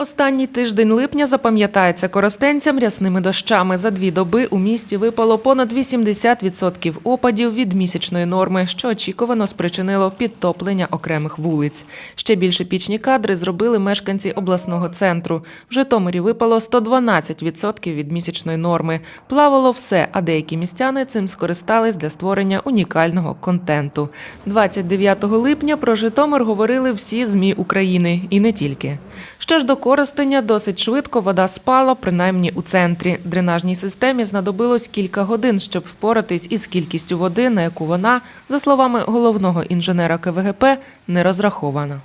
Останній тиждень липня запам'ятається коростенцям рясними дощами. За дві доби у місті випало понад 80% опадів від місячної норми, що очікувано спричинило підтоплення окремих вулиць. Ще більше пічні кадри зробили мешканці обласного центру. В Житомирі випало 112% від місячної норми. Плавало все, а деякі містяни цим скористались для створення унікального контенту. 29 липня про Житомир говорили всі ЗМІ України і не тільки. Що ж до Коростеня, досить швидко вода спала, принаймні у центрі. Дренажній системі знадобилось кілька годин, щоб впоратись із кількістю води, на яку вона, за словами головного інженера КВГП, не розрахована.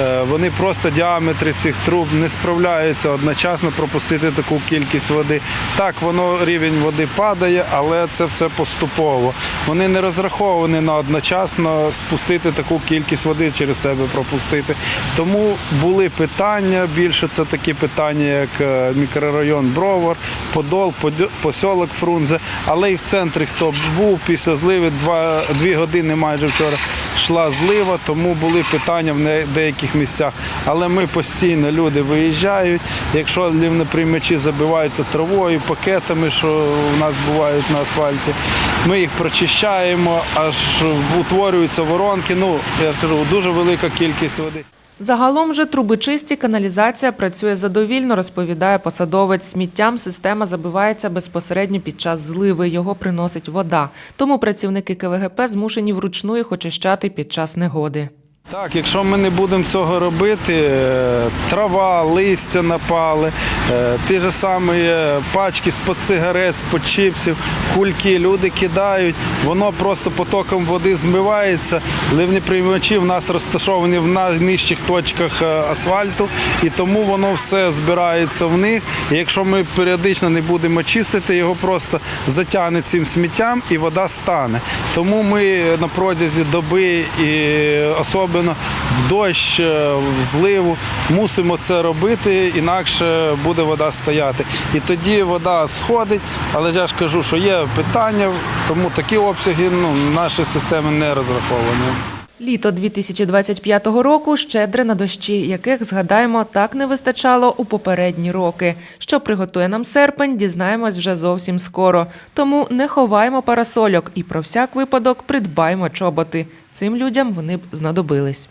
Е, Вони просто діаметри цих труб не справляються одночасно пропустити таку кількість води. Так, воно рівень води падає, але це все поступово. Вони не розраховані на одночасно спустити таку кількість води через себе пропустити. Тому були питання. Більше це такі питання, як е, мікрорайон Бровар, Подол, посілок Фрунзе. Але і в центрі, хто був після зливи, дві години майже вчора йшла злива, тому були питання в не- деяких місцях. Але ми постійно люди виїжджають. Якщо лівноприймачі забиваються травою, пакетами, що у нас бувають на асфальті, ми їх прочищаємо, аж утворюються воронки. Ну, я кажу, дуже велика кількість води. Загалом же труби чисті, каналізація працює задовільно, розповідає посадовець. Сміттям система забивається безпосередньо під час зливи. Його приносить вода. Тому працівники КВГП змушені вручну їх очищати під час негоди. Так, якщо ми не будемо цього робити, е, трава, листя напали, е, ті ж самі е, пачки з-под сигарет, з-под чіпсів, кульки люди кидають, воно просто потоком води змивається. Ливні приймачі в нас розташовані в найнижчих точках асфальту, і тому воно все збирається в них. І якщо ми періодично не будемо чистити, його просто затягне цим сміттям і вода стане. Тому ми на протязі доби і особливо в дощ, е, в зливу мусимо це робити, інакше буде вода стояти. І тоді вода сходить, але я ж кажу, що є питання, тому такі обсяги ну, наші системи не розраховані. Літо 2025 року щедре на дощі, яких, згадаємо, так не вистачало у попередні роки. Що приготує нам серпень, дізнаємось вже зовсім скоро. Тому не ховаємо парасольок і про всяк випадок придбаємо чоботи. Цим людям вони б знадобились.